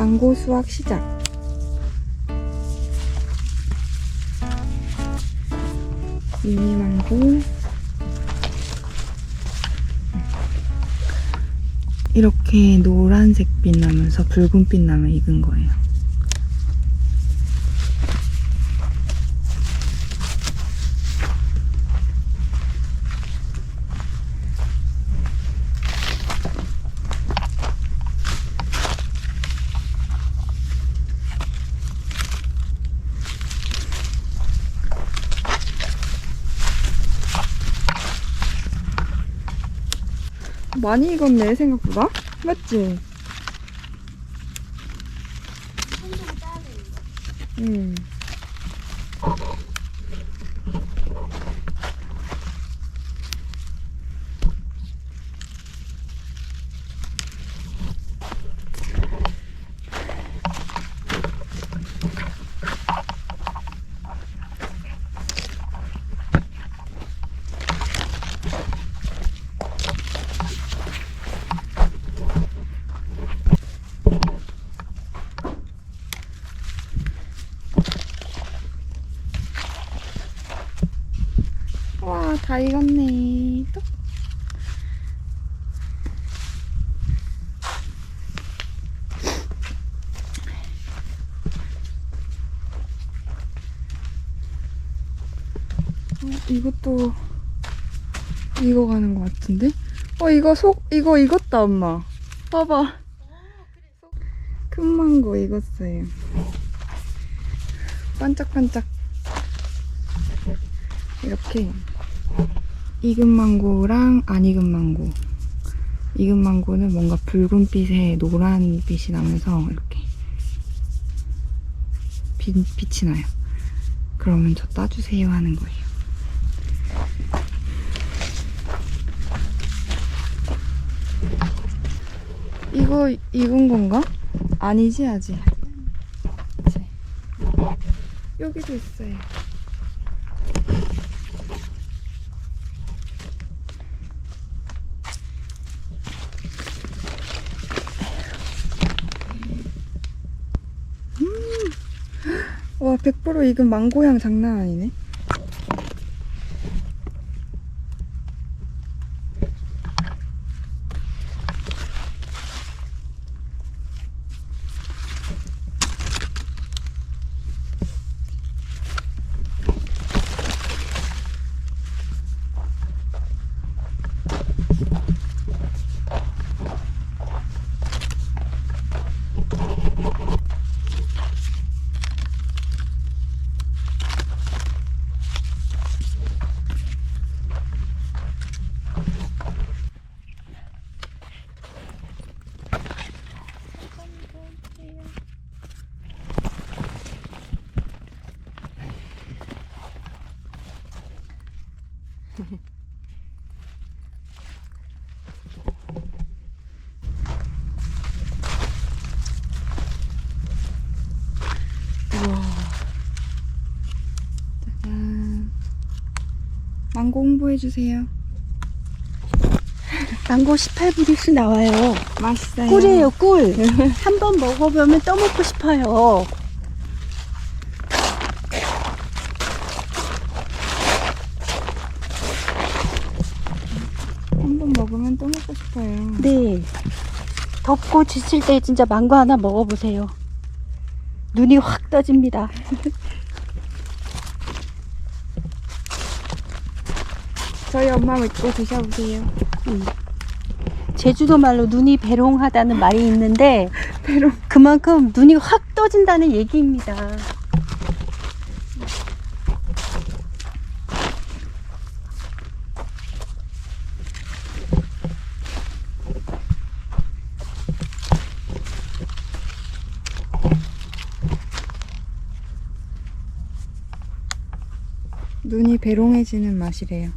망고 수확 시작. 미니 망고. 이렇게 노란색 빛 나면서 붉은 빛 나면 익은 거예요. 많이 익었네 생각보다 맞지? 음. 와, 다 익었네. 또. 어, 이것도 익어가는 것 같은데? 어, 이거 속, 이거 익었다, 엄마. 봐봐. 큰 망고 익었어요. 반짝반짝. 이렇게 익은 망고랑 안 익은 망고. 익은 망고는 뭔가 붉은빛에 노란빛이 나면서 이렇게 빛, 빛이 나요. 그러면 저 따주세요 하는 거예요. 이거 익은 건가? 아니지 아직? 그치? 여기도 있어요 와, 100% 익은 망고향 장난 아니네. 망고 홍보해주세요. 망고 18브릭스 나와요. 맛있어요. 꿀이에요, 꿀. 한번 먹어보면 또 먹고 싶어요. 한 번 먹고 싶어요. 네. 덥고 지칠 때 진짜 망고 하나 먹어보세요. 눈이 확 떠집니다. 저희 엄마 믿고 드셔보세요. 제주도 말로 눈이 배롱하다는 말이 있는데 배롱. 그만큼 눈이 확 떠진다는 얘기입니다. 눈이 배롱해지는 맛이래요.